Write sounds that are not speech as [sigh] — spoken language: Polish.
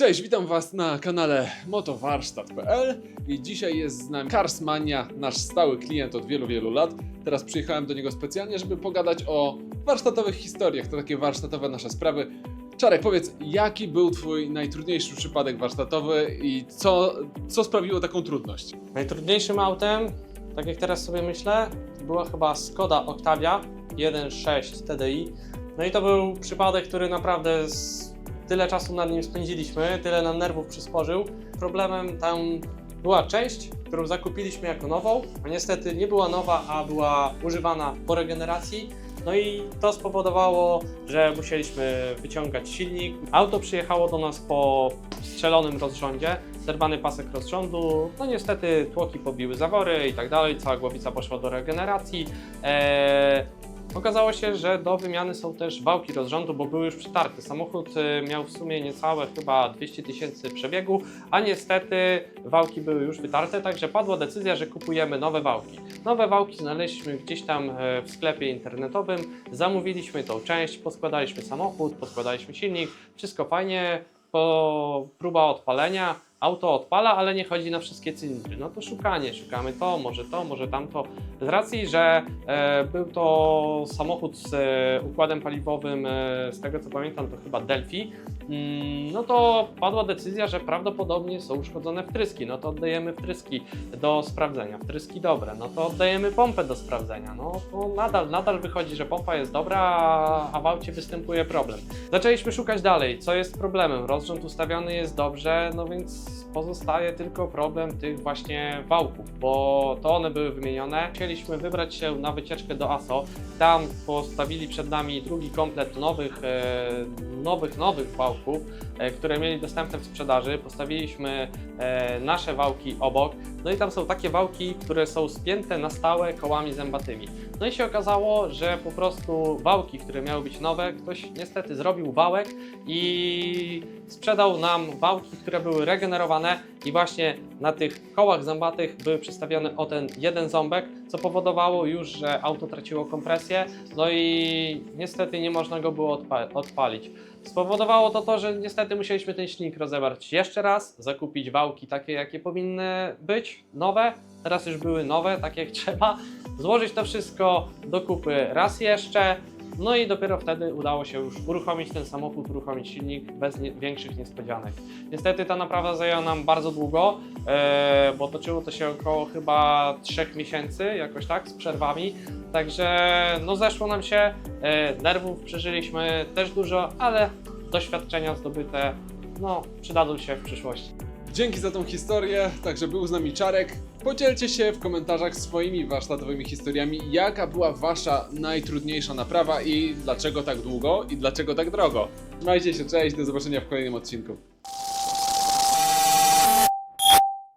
Cześć, witam Was na kanale motowarsztat.pl i dzisiaj jest z nami Karsmania, nasz stały klient od wielu, wielu lat. Teraz przyjechałem do niego specjalnie, żeby pogadać o warsztatowych historiach, to takie warsztatowe nasze sprawy. Czarek, powiedz, jaki był Twój najtrudniejszy przypadek warsztatowy i co, co sprawiło taką trudność? Najtrudniejszym autem, tak jak teraz sobie myślę, była chyba Skoda Octavia 1.6 TDI. No i to był przypadek, który naprawdę z... tyle czasu nad nim spędziliśmy, tyle nam nerwów przysporzył. Problemem tam była część, którą zakupiliśmy jako nową, a niestety nie była nowa, a była używana po regeneracji. No i to spowodowało, że musieliśmy wyciągać silnik. Auto przyjechało do nas po strzelonym rozrządzie, zerwany pasek rozrządu. No niestety tłoki pobiły zawory i tak dalej, cała głowica poszła do regeneracji. Eee, Okazało się, że do wymiany są też wałki rozrządu, bo były już przetarty. Samochód e, miał w sumie niecałe chyba 200 tysięcy przebiegu, a niestety wałki były już wytarte, także padła decyzja, że kupujemy nowe wałki. Nowe wałki znaleźliśmy gdzieś tam e, w sklepie internetowym, zamówiliśmy tą część, poskładaliśmy samochód, poskładaliśmy silnik, wszystko fajnie, po próba odpalenia, auto odpala, ale nie chodzi na wszystkie cylindry. No to szukanie, szukamy to, może to, może tamto. Z racji, że e, był to samochód z e, układem paliwowym, e, z tego co pamiętam, to chyba Delphi, mm, no to padła decyzja, że prawdopodobnie są uszkodzone wtryski. No to oddajemy wtryski do sprawdzenia. Wtryski dobre, no to oddajemy pompę do sprawdzenia. No to nadal, nadal wychodzi, że pompa jest dobra, a, w aucie występuje problem. Zaczęliśmy szukać dalej, co jest problemem. Rozrząd ustawiony jest dobrze, no więc pozostaje tylko problem tych właśnie wałków, bo to one były wymienione. Chcieliśmy wybrać się na wycieczkę do ASO. Tam postawili przed nami drugi komplet nowych, e, nowych, nowych wałków, e, które mieli dostępne w sprzedaży. Postawiliśmy e, nasze wałki obok. No i tam są takie wałki, które są spięte na stałe kołami zębatymi. No i się okazało, że po prostu wałki, które miały być nowe, ktoś niestety zrobił wałek i sprzedał nam wałki, które były regenerowane i właśnie na tych kołach zębatych były przystawione o ten jeden ząbek, co powodowało już, że auto traciło kompresję, no i niestety nie można go było odpa- odpalić. Spowodowało to to, że niestety musieliśmy ten silnik rozebrać jeszcze raz, zakupić wałki takie, jakie powinny być, nowe, teraz już były nowe, tak jak [laughs] trzeba, złożyć to wszystko do kupy raz jeszcze, no i dopiero wtedy udało się już uruchomić ten samochód, uruchomić silnik bez nie, większych niespodzianek. Niestety ta naprawa zajęła nam bardzo długo, e, bo toczyło to się około chyba 3 miesięcy, jakoś tak, z przerwami. Także no zeszło nam się, e, nerwów przeżyliśmy też dużo, ale doświadczenia zdobyte no, przydadzą się w przyszłości. Dzięki za tą historię, także był z nami Czarek. Podzielcie się w komentarzach swoimi warsztatowymi historiami, jaka była Wasza najtrudniejsza naprawa i dlaczego tak długo i dlaczego tak drogo. Trzymajcie się, cześć, do zobaczenia w kolejnym odcinku.